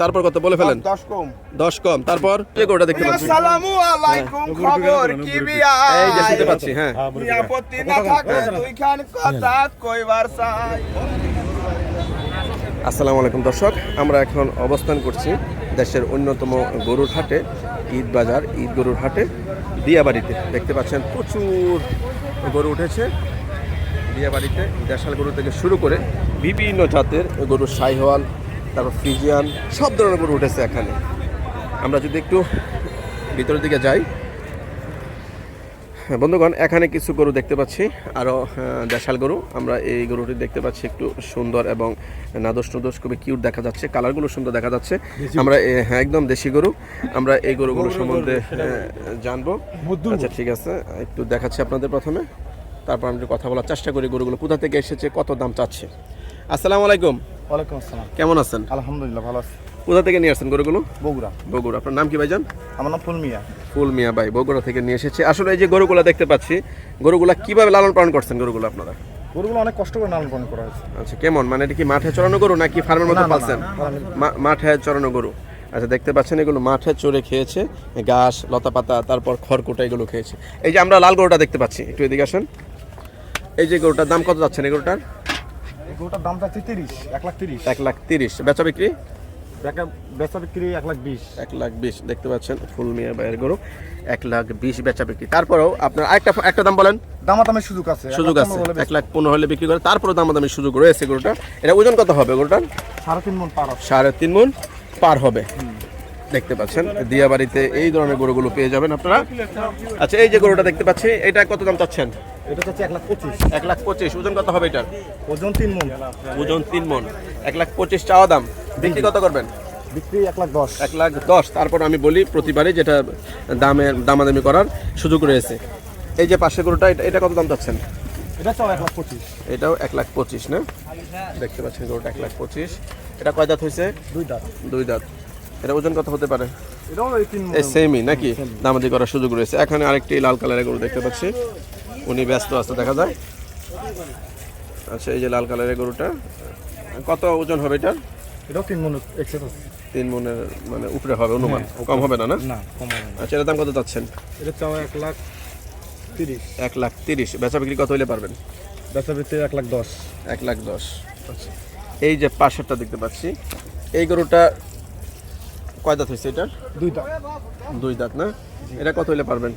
তারপর কত বলে ফেলেন? দশ কম। দশ কম। তারপর? যে গরুটা দেখতে পাচ্ছি। আসসালামু আলাইকুম খবর কি বিয়া? এই যে শুনতে পাচ্ছি হ্যাঁ। আপত্তি না থাকে দুইখান কথা কইবার চাই। আসসালামু আলাইকুম দর্শক আমরা এখন অবস্থান করছি দেশের অন্যতম গরুর হাটে ঈদ বাজার ঈদ গরুর হাটে দিয়াবাড়িতে। দেখতে পাচ্ছেন প্রচুর গরু উঠেছে। দিয়াবাড়িতে দেশাল গরু থেকে শুরু করে বিভিন্ন জাতের গরু সাইহওয়াল তারপর ফ্রিজিয়ান সব ধরনের গরু উঠেছে এখানে। আমরা যদি একটু ভিতরের দিকে যাই। হ্যাঁ, বন্ধুগণ এখানে কিছু গরু দেখতে পাচ্ছি। আরও দেশাল গরু। আমরা এই গরুটি দেখতে পাচ্ছি একটু সুন্দর এবং নাদোষ নদোষ খুবই কিউট দেখা যাচ্ছে। কালারগুলো সুন্দর দেখা যাচ্ছে। আমরা হ্যাঁ একদম দেশি গরু। আমরা এই গরুগুলো সম্বন্ধে আহ, জানব। আচ্ছা ঠিক আছে। একটু দেখাচ্ছি আপনাদের প্রথমে। তারপর আমি কথা বলার চেষ্টা করি গরুগুলো কোথা থেকে এসেছে কত দাম চাচ্ছে। আসসালামু আলাইকুম। ওয়ালাইকুম আসসালাম। কেমন আছেন? আলহামদুলিল্লাহ ভালো আছি। কোথা থেকে নিয়ে আসছেন গরুগুলো? বগুড়া। বগুড়া। আপনার নাম কি ভাইজান? আমার নাম ফুলমিয়া। ফুল মিয়া ভাই বগুড়া থেকে নিয়ে এসেছে। আসলে এই যে গরুগুলো দেখতে পাচ্ছি গরুগুলা কীভাবে লালন পালন করছেন গরুগুলো আপনারা? গরুগুলো অনেক কষ্ট করে লালন পালন করা হয়েছে। আচ্ছা কেমন? মানে এটা কি মাঠে চড়ানো গরু নাকি ফার্মের মধ্যে পালছেন? মাঠে চড়ানো গরু। আচ্ছা দেখতে পাচ্ছেন এগুলো মাঠে চড়ে খেয়েছে ঘাস লতা পাতা তারপর খড়কুটা এগুলো খেয়েছে। এই যে আমরা লাল গরুটা দেখতে পাচ্ছি একটু এদিকে আসেন। এই যে গরুটার দাম কত যাচ্ছেন এই গরুটার? গরুটার দাম যাচ্ছে তিরিশ এক লাখ তিরিশ। এক লাখ তিরিশ। বেচা বিক্রি? বেকা- বেচা বিক্রি এক লাখ বিশ। এক লাখ বিশ দেখতে পাচ্ছেন ফুল মিয়া বাইয়ের গরু। এক লাখ বিশ বেচা বিক্রি। তারপরেও আপনার আরেকটা একটা দাম বলেন। দামাদামের সুযোগ আছে সুযোগ আছে। এক লাখ পনেরো হলে বিক্রি করে তারপরে দাম দামি সুযোগ রয়েছে গরুটা এটা ওজন কত হবে গরুটার? সাড়ে তিন মন পার সাড়ে তিন মন পার হবে। দেখতে পাচ্ছেন। দিয়াবাড়িতে এই ধরনের গরুগুলো পেয়ে যাবেন আপনারা। আচ্ছা এই যে গরুটা দেখতে পাচ্ছি এটা কত দাম চাচ্ছেন? এটা হচ্ছে এক লাখ পঁচিশ। এক লাখ পঁচিশ। ওজন কত হবে এটার? ওজন তিন মন। ওজন তিন মন। এক লাখ পঁচিশ চাওয়া দাম। বিক্রি কত করবেন? বিক্রি এক লাখ দশ। এক লাখ দশ। তারপর আমি বলি প্রতিবারই যেটা দামের দামাদামি করার সুযোগ রয়েছে। এই যে পাশে গরুটা এটা- এটা কত দাম চাচ্ছেন? এটা এটাও এক লাখ পঁচিশ না? দেখতে পাচ্ছেন গরুটা এক লাখ পঁচিশ। এটা কয় দাঁত হয়েছে? দুই দাঁত। দুই দাঁত। এটা ওজন কত হতে পারে? সেমই নাকি? দামাদি করার সুযোগ রয়েছে। এখানে আরেকটি লাল কালারের গরু দেখতে পাচ্ছি। উনি ব্যস্ত আছে দেখা যায়। আচ্ছা এই যে লাল কালারের গরুটা। কত ওজন হবে এটা এটাও তিন মন তিন মনের মানে উপরে হবে অনুমান? কম হবে না না? কম হবে আচ্ছা এটার দাম কত চাচ্ছেন? এটা চাও এক লাখ তিরিশ। এক লাখ তিরিশ। বেচা বিক্রি কত হইলে পারবেন? বেচা বিক্রি এক লাখ দশ। এক লাখ দশ। আচ্ছা। এই যে পাশেরটা দেখতে পাচ্ছি। এই গরুটা কয় দাঁত হয়েছে এটার দুই দাঁত। দুই দাঁত না? এটা কত হইলে পারবেন?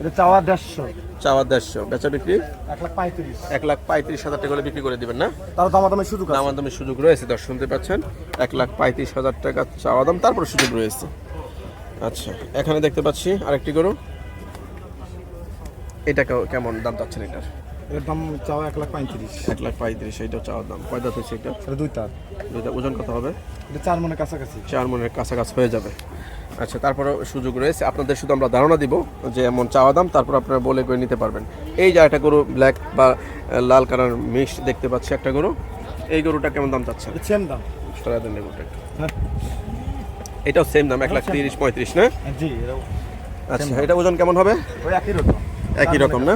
এটা চাওয়া দেড়শো। চাওয়া দেড়শো। বেচা বিক্রি? এক লাখ পঁয়ত্রিশ। এক লাখ পঁয়ত্রিশ হাজার টাকা বিক্রি করে দিবেন না? তার দামাদামের সুযোগ আছে। দামার দামের সুযোগ রয়েছে দশ শুনতে পাচ্ছেন। এক লাখ পঁয়ত্রিশ হাজার টাকা চাওয়া দাম তারপর সুযোগ রয়েছে। আচ্ছা এখানে দেখতে পাচ্ছি আরেকটি গরু। এটা কেমন দাম চাচ্ছেন এটার? এর দাম চাওয়া এক লাখ পঁয়ত্রিশ। এক লাখ পঁয়ত্রিশ এইটা চাওয়ার দাম। কয় দাঁত এটা? এটা দুই তার দুইটা ওজন কত হবে? এটা চার মনের কাছাকাছি। চার মনের কাছাকাছি হয়ে যাবে। আচ্ছা তারপরেও সুযোগ রয়েছে। আপনাদের শুধু আমরা ধারণা দিব যে এমন চাওয়া দাম তারপর আপনারা বলে করে নিতে পারবেন। এই যে একটা গরু ব্ল্যাক বা লাল কালার মিক্স দেখতে পাচ্ছি একটা গরু। এই গরুটা কেমন দাম চাচ্ছেন? সেম দাম। সরা দেন গরুটা হ্যাঁ। এটাও সেম দাম এক লাখ তিরিশ পঁয়ত্রিশ না? জি আচ্ছা এটা ওজন কেমন হবে? ওই একই রকম। একই রকম না?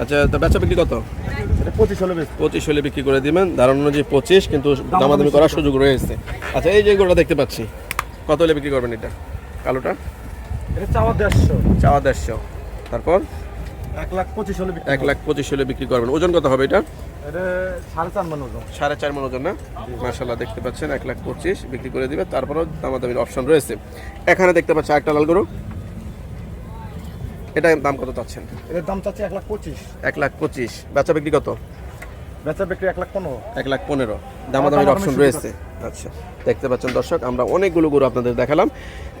আচ্ছা তো বেচা বিক্রি কত? এটা পঁচিশ হলে পঁচিশ হলে বিক্রি করে দিবেন। ধারণা অনুযায়ী পঁচিশ কিন্তু দামাদামি করার সুযোগ রয়েছে। আচ্ছা এই যে গরুটা দেখতে পাচ্ছি কত হলে বিক্রি করবেন এটা? কালোটা? এটা চাওয়া দেড়শো। চাওয়া দেড়শো। তারপর? এক লাখ পঁচিশ হলে এক লাখ পঁচিশ হলে বিক্রি করবেন। ওজন কত হবে এটা? এটা সাড়ে চার মন ওজন। সাড়ে চার মন ওজন না? মার্শাল্লাহ দেখতে পাচ্ছেন এক লাখ পঁচিশ বিক্রি করে দিবে। তারপরও দামাদামির অপশন রয়েছে। এখানে দেখতে পাচ্ছি একটা লাল গরু। এটা দাম কত চাচ্ছেন? এটার দাম চাচ্ছে এক লাখ পঁচিশ। এক লাখ পঁচিশ। বেচা বিক্রি কত? বেচা বিক্রি এক লাখ পনেরো। এক লাখ পনেরো। দামাদামির অপশন রয়েছে। আচ্ছা দেখতে পাচ্ছেন দর্শক আমরা অনেকগুলো গরু আপনাদের দেখালাম।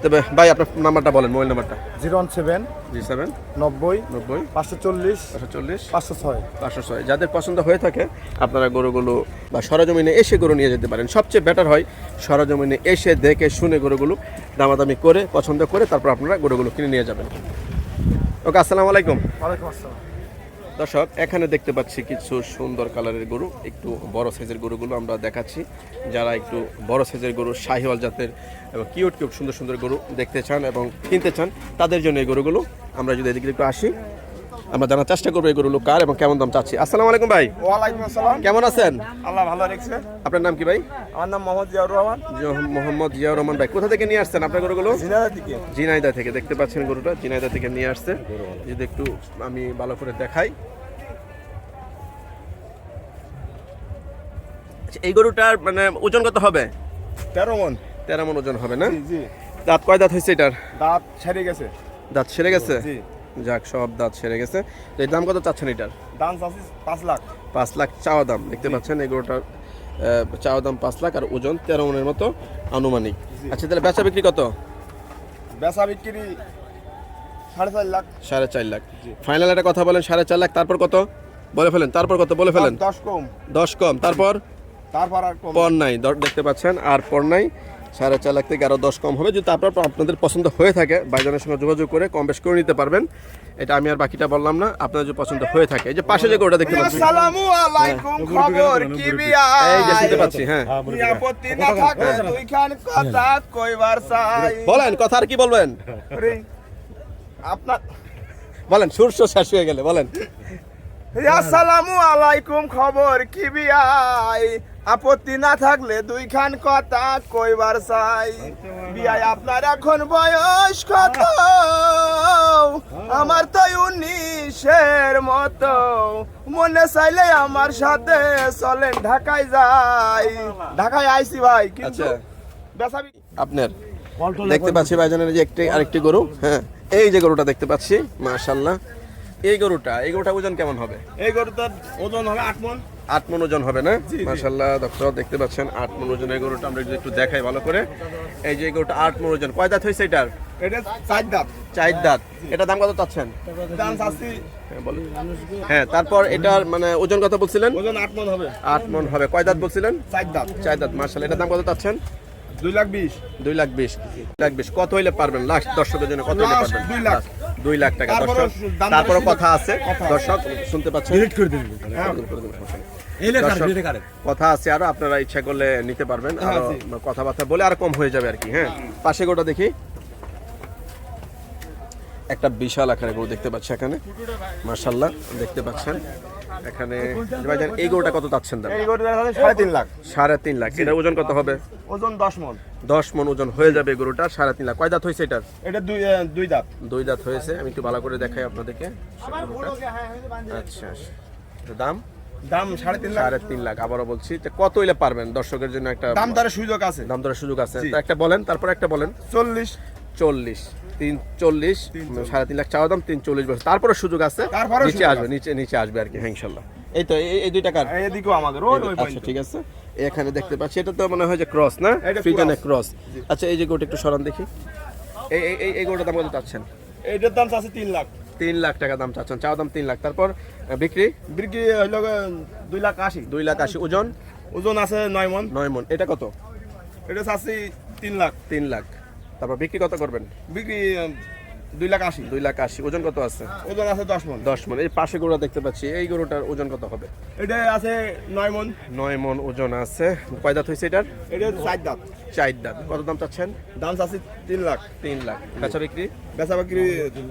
তবে ভাই আপনার নাম্বারটা বলেন মোবাইল নাম্বারটা। জিরো ওয়ান সেভেন জি সেভেন নব্বই নব্বই পাঁচশো চল্লিশ পাঁচশো চল্লিশ পাঁচশো ছয়। পাঁচশো ছয়। যাদের পছন্দ হয়ে থাকে আপনারা গরুগুলো বা সরজমিনে এসে গরু নিয়ে যেতে পারেন। সবচেয়ে বেটার হয় সরজমিনে এসে দেখে শুনে গরুগুলো দামাদামি করে পছন্দ করে তারপর আপনারা গরুগুলো কিনে নিয়ে যাবেন। ওকে আসসালামু আলাইকুম। ওয়ালাইকুম আসসালাম। দর্শক এখানে দেখতে পাচ্ছি কিছু সুন্দর কালারের গরু একটু বড় সাইজের গরুগুলো আমরা দেখাচ্ছি। যারা একটু বড় সাইজের গরু শাহিওয়াল জাতের এবং কিউট কিউট সুন্দর সুন্দর গরু দেখতে চান এবং কিনতে চান তাদের জন্য এই গরুগুলো আমরা যদি এদিকে একটু আসি। আমরা জানার চেষ্টা করব এই গরুগুলো কার এবং কেমন দাম চাচ্ছি। আসসালামু আলাইকুম ভাই। ওয়ালাইকুম আসসালাম। কেমন আছেন? আল্লাহ ভালো রেখেছে। আপনার নাম কি ভাই? আমার নাম মোহাম্মদ জিয়াউর রহমান। মোহাম্মদ জিয়াউর রহমান ভাই কোথা থেকে নিয়ে আসছেন আপনার গরুগুলো? জিনাদার দিকে জিনাইদা থেকে দেখতে পাচ্ছেন গরুটা জিনাইদা থেকে নিয়ে আসছে। যদি একটু আমি ভালো করে দেখাই। আচ্ছা, এই গরুটার মানে ওজন কত হবে? তেরো মন। তেরো মন ওজন হবে না? দাঁত কয় দাঁত হয়েছে এটার? দাঁত ছেড়ে গেছে। দাঁত সেরে গেছে? যাক সব দাঁত সেরে গেছে। এর দাম কত চাচ্ছেন এটার? ডান্স আছে পাঁচ লাখ। পাঁচ লাখ চাওয়া দাম দেখতে পাচ্ছেন আহ, চাওয়া দাম পাঁচ লাখ আর ওজন তেরো মনের মতো আনুমানিক। আচ্ছা তাহলে বেচা বিক্রি কত? বেচা বিক্রি সাড়ে চার লাখ। সাড়ে চার লাখ। ফাইনাল একটা কথা বলেন সাড়ে চার লাখ তারপর কত? বলে ফেলেন তারপর কত? বলে ফেলেন। দশ কম। দশ কম তারপর? তারপর আর পর নাই দেখতে পাচ্ছেন আর পর নাই। সাড়ে চার লাখ থেকে আরও দশ কম হবে। যদি আপনার আপনাদের পছন্দ হয়ে থাকে বাইজনের সঙ্গে যোগাযোগ করে কম বেশ করে নিতে পারবেন। এটা আমি আর বাকিটা বললাম না আপনার যদি পছন্দ হয়ে থাকে। এই যে পাশে যে গরুটা দেখতে পাচ্ছি। আলাইকুম খবর এই যে শুনতে পাচ্ছি হ্যাঁ। কথা কইবার বলেন কথা আর কি বলবেন? আপনার বলেন সূর্য শেষ হয়ে গেলে বলেন। আসসালামু আলাইকুম খবর কি বিয়াই আপত্তি না থাকলে দুইখান কথা কইবার চাই। বিয়াই আপনার এখন বয়স কত? আমার তো উনিশের মতো। মনে চাইলে আমার সাথে চলেন ঢাকায় যাই। ঢাকায় আইছি ভাই কিন্তু আচ্ছা। আপনার দেখতে পাচ্ছি ভাই ভাইজানের যে একটি আরেকটি গরু হ্যাঁ। এই যে গরুটা দেখতে পাচ্ছি মাশাল্লাহ এই গরুটা এই গরুটা ওজন কেমন হবে? এই গরুটার ওজন হবে আট মন। আট মনোজন হবে না। মাশাল্লাহ দর্শক দেখতে পাচ্ছেন আট মন ওজনের গরুটা আমরা যদি একটু দেখাই ভালো করে। এই যে গরুটা আট মনোজন। কয় দাঁত হয়েছে এটার? এটা চার দাঁত। চার দাঁত। এটা দাম কত চাচ্ছেন? হ্যাঁ, হ্যাঁ তারপর এটার মানে ওজন কত বলছিলেন? ওজন আট মন হবে। আট মন হবে। কয় দাঁত বলছিলেন? চার দাঁত। চার দাঁত মার্শাল এটার দাম কত চাচ্ছেন? দুই লাখ বিশ। দুই লাখ বিশ। দুই লাখ বিশ। কত হইলে পারবেন? লাস্ট দর্শকের জন্য কত হইলে পারবেন? দুই লাখ। দুই লাখ টাকা তারপরে দর্শক কথা আছে। দর্শক শুনতে পাচ্ছেন? করে দিন হ্যাঁ। কথা আছে আরও আপনারা ইচ্ছা করলে নিতে পারবেন। হ্যাঁ, কথাবার্তা বলে আর কম হয়ে যাবে আর কি হ্যাঁ। পাশে গোটা দেখি। একটা বিশাল আকারে গরু দেখতে পাচ্ছি এখানে। মার্শাল্লাহ দেখতে পাচ্ছেন। এখানে ভাইজান এই গরুটা কত চাচ্ছেন দাম? এই গরুটার দাম সাড়ে তিন লাখ। সাড়ে তিন লাখ। এটা ওজন কত হবে? ওজন দশ মন। দশ মন ওজন হয়ে যাবে এই গরুটার সাড়ে তিন লাখ। কয় দাঁত হয়েছে এটার? এটা দুই দুই দাঁত। দুই দাঁত হয়েছে। আমি একটু ভালো করে দেখাই আপনাদেরকে। আচ্ছা আচ্ছা। তো দাম? দাম সাড়ে তিন লাখ। সাড়ে তিন লাখ। আবারও বলছি কত হইলে পারবেন দর্শকের জন্য একটা দাম দরের সুযোগ আছে। দাম দরের সুযোগ আছে। তো একটা বলেন তারপর একটা বলেন। চল্লিশ। চল্লিশ। তিন চল্লিশ সাড়ে তিন লাখ চাওয়া দাম তিন চল্লিশ বছর। তারপরে সুযোগ আছে নিচে আসবে নিচে নিচে আসবে আর কি হ্যাঁ ইনশাল্লাহ। এই তো এই- এই দুই টাকার এদিকেও আমাদের আচ্ছা ঠিক আছে। এখানে দেখতে পাচ্ছি এটা তো মনে হয় যে ক্রস না? এটা ফ্রিজনে ক্রস আচ্ছা এই যে গোটা একটু সরান দেখি। এই এই- এই গোটা দাম কত চাচ্ছেন? এইটার দাম আছে তিন লাখ। তিন লাখ টাকা দাম চাচ্ছেন চাওয়া দাম তিন লাখ। তারপর বিক্রি? বিক্রি হইল দুই লাখ আশি। দুই লাখ আশি। ওজন? ওজন আছে নয় মন। নয় মন। এটা কত? এটা চাচ্ছি তিন লাখ। তিন লাখ। তারপর বিক্রি কত করবেন? বিক্রি দুই লাখ আশি। দুই লাখ আশি। ওজন কত আছে? ওজন আছে দশ মন। দশ মন। এই পাশে গরু দেখতে পাচ্ছি এই গরুটার ওজন কত হবে? এটা আছে নয় মন। নয় মন ওজন আছে। কয় দাঁত হয়েছে এটার? এটা চার দাঁত। চার দাঁত। কত দাম চাচ্ছেন? দাম চাচ্ছি তিন লাখ। তিন লাখ। বেচা বিক্রি? বেচা বিক্রি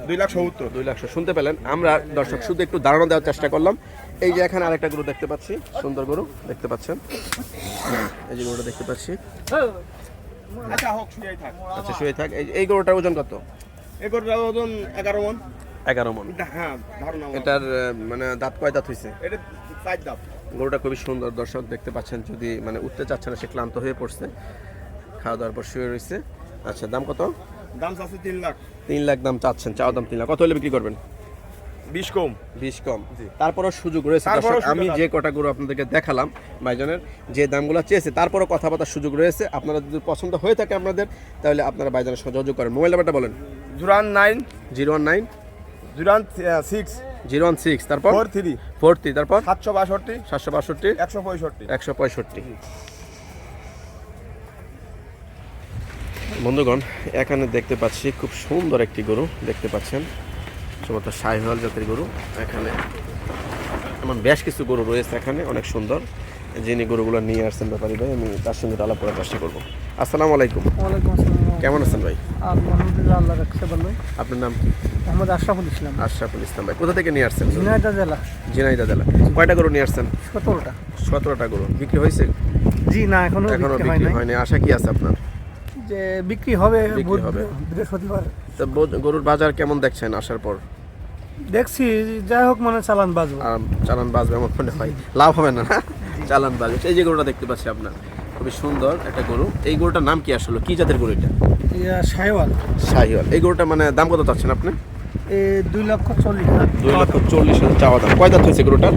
দুই লাখ সত্তর। দুই লাখ শুনতে পেলেন। আমরা দর্শক শুধু একটু ধারণা দেওয়ার চেষ্টা করলাম। এই যে এখানে আরেকটা গরু দেখতে পাচ্ছি। সুন্দর গরু দেখতে পাচ্ছেন। এই যে গরুটা দেখতে পাচ্ছি। আচ্ছা হোক শুয়েই থাক। আচ্ছা শুয়ে থাক। এই এই গরুটার ওজন কত? এ গরুটার ওজন এগারো মন। এগারো মন। হ্যাঁ এটার মানে দাঁত কয় দাঁত হয়েছে এটা চার দাঁত। গরুটা খুবই সুন্দর। দর্শক দেখতে পাচ্ছেন যদি মানে উঠতে চাচ্ছে না সে ক্লান্ত হয়ে পড়ছে। খাওয়া দাওয়ার পর শুয়ে রয়েছে আচ্ছা দাম কত? দাম চাচ্ছি তিন লাখ। তিন লাখ দাম চাচ্ছেন। চাওয়া দাম তিন লাখ। কত হলে বিক্রি করবেন? বিশ কম। বিশ কম। তারপরও সুযোগ রয়েছে আমি যে কটা গরু আপনাদেরকে দেখালাম ভাইজনের যে দামগুলো চেয়েছে তারপরও কথাবার্তার সুযোগ রয়েছে। আপনারা যদি পছন্দ হয়ে থাকে আপনাদের তাহলে আপনারা ভাইজনের যোগাযোগ করেন। মোবাইল নাম্বারটা বলেন। জুরান nine. Zero one nine. জুরান six zero one six. তারপর? Four three. Four three. তারপর? সাতশো বাষট্টি। সাতশো বাষট্টি। একশো পঁয়ষট্টি। একশো পঁয়ষট্টি। বন্ধুগণ এখানে দেখতে পাচ্ছি খুব সুন্দর একটি গরু দেখতে পাচ্ছেন। সম্ভবত শাহিওয়াল জাতের গরু। এখানে এমন বেশ কিছু গরু রয়েছে এখানে অনেক সুন্দর। যিনি গরুগুলো নিয়ে আসছেন ব্যাপারী ভাই আমি তার সঙ্গে আলাপ করার চেষ্টা করব। আসসালামু আলাইকুম। কেমন আছেন ভাই? আলহামদুলিল্লাহ রাখছে ভালো। আপনার নাম কি? মোহাম্মদ আশরাফুল ইসলাম। আশরাফুল ইসলাম ভাই কোথা থেকে নিয়ে আসছেন? ঝিনাইদহ জেলা। ঝিনাইদা জেলা। কয়টা গরু নিয়ে আসছেন? সতেরোটা। সতেরোটা গরু। বিক্রি হয়েছে? জি না এখনও এখনও বিক্রি হয় হয়নি। আশা কি আছে আপনার? যে বিক্রি হবে হবে। বৃহস্পতিবার। তো গরুর বাজার কেমন দেখছেন আসার পর? দেখছি যাই হোক মানে চালান বাজবো। চালান বাজবে আমার মনে হয়। লাভ হবে না না? চালান বাজবে। এই যে গরুটা দেখতে পাচ্ছি আপনার খুবই সুন্দর একটা গরু। এই গরুটার নাম কি আসলে? কি জাতের গরু এটা? সাহেওয়াল শাহিওয়াল এই গরুটা মানে দাম কত চাচ্ছেন আপনি? দুই লক্ষ চল্লিশ দুই লক্ষ চল্লিশ হাজার চাওয়া দাম। কয় দাঁত হয়েছে গরুটার?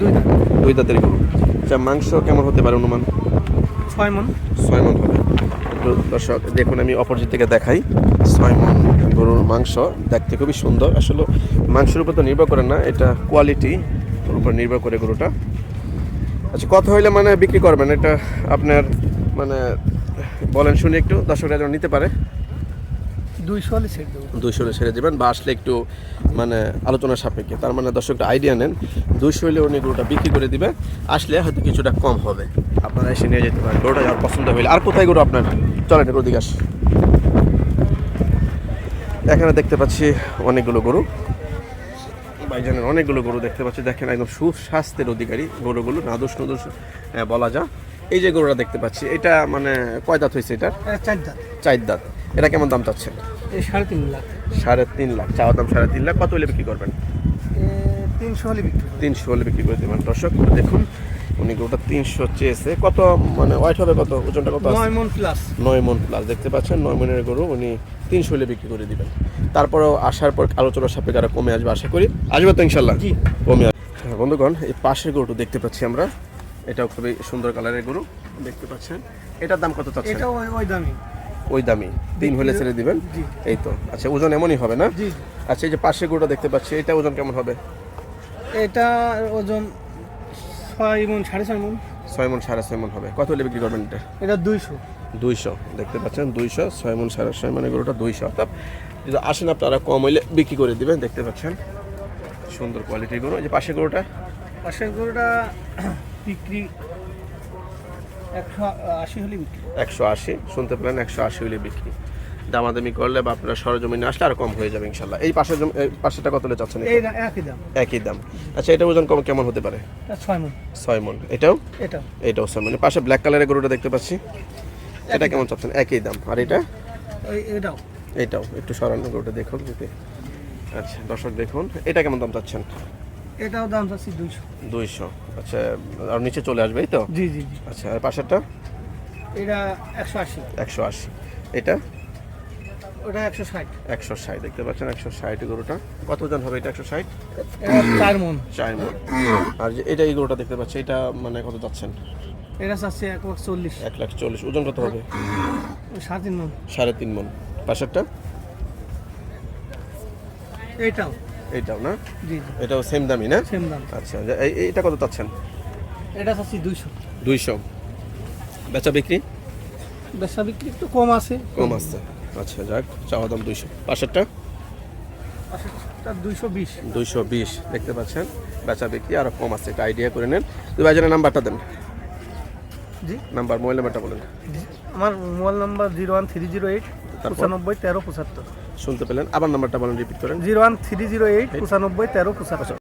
দুই লাখ দুই দাঁতের গরু। আচ্ছা মাংস কেমন হতে পারে অনুমান? ছয় মন। ছয় মন হবে। দর্শক দেখুন আমি অপোজিট থেকে দেখাই। ছয় মন। গরুর মাংস দেখতে খুবই সুন্দর। আসলে মাংসের উপর তো নির্ভর করে না এটা কোয়ালিটি উপর নির্ভর করে গরুটা। আচ্ছা কত হইলে মানে বিক্রি করবেন এটা আপনার মানে বলেন শুনি একটু দর্শকরা যেন নিতে পারে। দুইশো হলে ছেড়ে দেবো। দুইশো হলে ছেড়ে দেবেন বা আসলে একটু মানে আলোচনার সাপেক্ষে। তার মানে দর্শকটা আইডিয়া নেন দুইশো হলে উনি গরুটা বিক্রি করে দিবে আসলে হয়তো কিছুটা কম হবে। আপনারা এসে নিয়ে যেতে পারেন গরুটা যাওয়ার পছন্দ হইলে। আর কোথায় গরু আপনার? চলেন ওদিকে আসি। এখানে দেখতে পাচ্ছি অনেকগুলো গরু। ভাইজানের অনেকগুলো গরু দেখতে পাচ্ছি। দেখেন একদম সুস্বাস্থ্যের অধিকারী গরুগুলো নাদুস নদুস বলা যা এই যে গরুটা দেখতে পাচ্ছি এটা মানে কয় দাঁত হয়েছে এটা চার দাঁত। চার দাঁত। এটা কেমন দাম চাচ্ছেন? এই সাড়ে তিন লাখ। সাড়ে তিন লাখ। চাওয়া দাম সাড়ে তিন লাখ। কত হলে বিক্রি করবেন? তিনশো হলে বিক্রি তিনশো হলে বিক্রি করে দেবেন। দর্শক দেখুন উনি গরুটা তিনশো চেয়েছে। কত মানে ওয়াইট হবে কত? ওজনটা কত? নয় মন প্লাস নয় মন প্লাস দেখতে পাচ্ছেন নয় মনের গরু উনি তিনশো হলে বিক্রি করে দিবেন। তারপরেও আসার পর আলোচনার সাপেক্ষে আরও কমে আসবে আশা করি। আসবে তো ইনশাল্লাহ? কমে আসবে হ্যাঁ, বন্ধুগণ এই পাশের গরুটা দেখতে পাচ্ছি আমরা। এটাও খুবই সুন্দর কালারের গরু দেখতে পাচ্ছেন। এটার দাম কত চাচ্ছেন? এটা ওই দামি ওই দামি তিন হলে ছেড়ে দিবেন? এই তো। আচ্ছা ওজন এমনই হবে না? আচ্ছা এই যে পাশের গরুটা দেখতে পাচ্ছি এটা ওজন কেমন হবে? এটা ওজন ছয় মন সাড়ে ছয় মন। ছয় মন সাড়ে ছয় মন হবে। কত হলে বিক্রি করবেন এটা? এটা দুইশো। দুইশো দেখতে পাচ্ছেন দুইশো ছয় মন সাড়ে ছয় মানে গরুটা দুইশো। অর্থাৎ যদি আসেন আপনারা কম হইলে বিক্রি করে দিবেন দেখতে পাচ্ছেন। সুন্দর কোয়ালিটির গরু এই যে পাশে গরুটা? পাশের গরুটা বিক্রি একশো আশি হলে বিক্রি। একশো আশি শুনতে পেলেন একশো আশি হইলে বিক্রি। দামাদামি করলে বা আপনারা সরজমিনে আসলে আর কম হয়ে যাবে ইনশাল্লাহ এই এই পাশেটা কত চাচ্ছেন একই দাম। একই দাম। আচ্ছা এটা ওজন কম কেমন হতে পারে? ছয় মন। ছয় মন। এটাও? এটা এটাও ছয় মন। পাশে ব্ল্যাক কালারের গরুটা দেখতে পাচ্ছি। এটা কেমন চাচ্ছেন? একই দাম। আর এটা? এটাও। এটাও। একটু সরানো গরুটা দেখুন আচ্ছা দর্শক দেখুন। এটা কেমন দাম চাচ্ছেন? এটাও দাম চাচ্ছি দুইশো। দুইশো। আচ্ছা আর নিচে চলে আসবে এই তো? জি জি। আচ্ছা আর পাশেরটা? এটা একশো আশি। একশো আশি। এটা? ওটা একশো ষাট। একশো ষাট দেখতে পাচ্ছেন একশো ষাট গরুটা। কত ওজন হবে এটা একশো ষাট? চার মন। চার মন। আর যে এটা এই গরুটা দেখতে পাচ্ছি এটা মানে কত যাচ্ছেন? এটা চাচ্ছি এক লাখ চল্লিশ। এক লাখ চল্লিশ। ওজন কত হবে? সাড়ে তিন মন। সাড়ে তিন মন। পাশেরটা? এইটাও। এইটাও না? জি এটাও সেম দামি না? সেম দাম। আচ্ছা এইটা কত চাচ্ছেন এটা চাচ্ছি দুইশো। দুইশো। বেচা বিক্রি? বেচা বিক্রি একটু কম আছে। কম আসছে আচ্ছা যাক চাওয়া দাম দুইশো। পাশেরটা দুইশো বিশ। দেখতে পাচ্ছেন। বেচা বিক্রি আরও কম আছে একটা আইডিয়া করে নেন। তুই বাজারের নাম্বারটা দেন। জি। নাম্বার মোবাইল নাম্বারটা বলেন। আমার mobile number zero one three zero eight? পঁচানব্বই তেরো পঁচাত্তর। শুনতে পেলেন। আবার নাম্বারটা বলেন রিপিট করেন। Zero one three zero eight পঁচানব্বই তেরো পঁচাত্তর।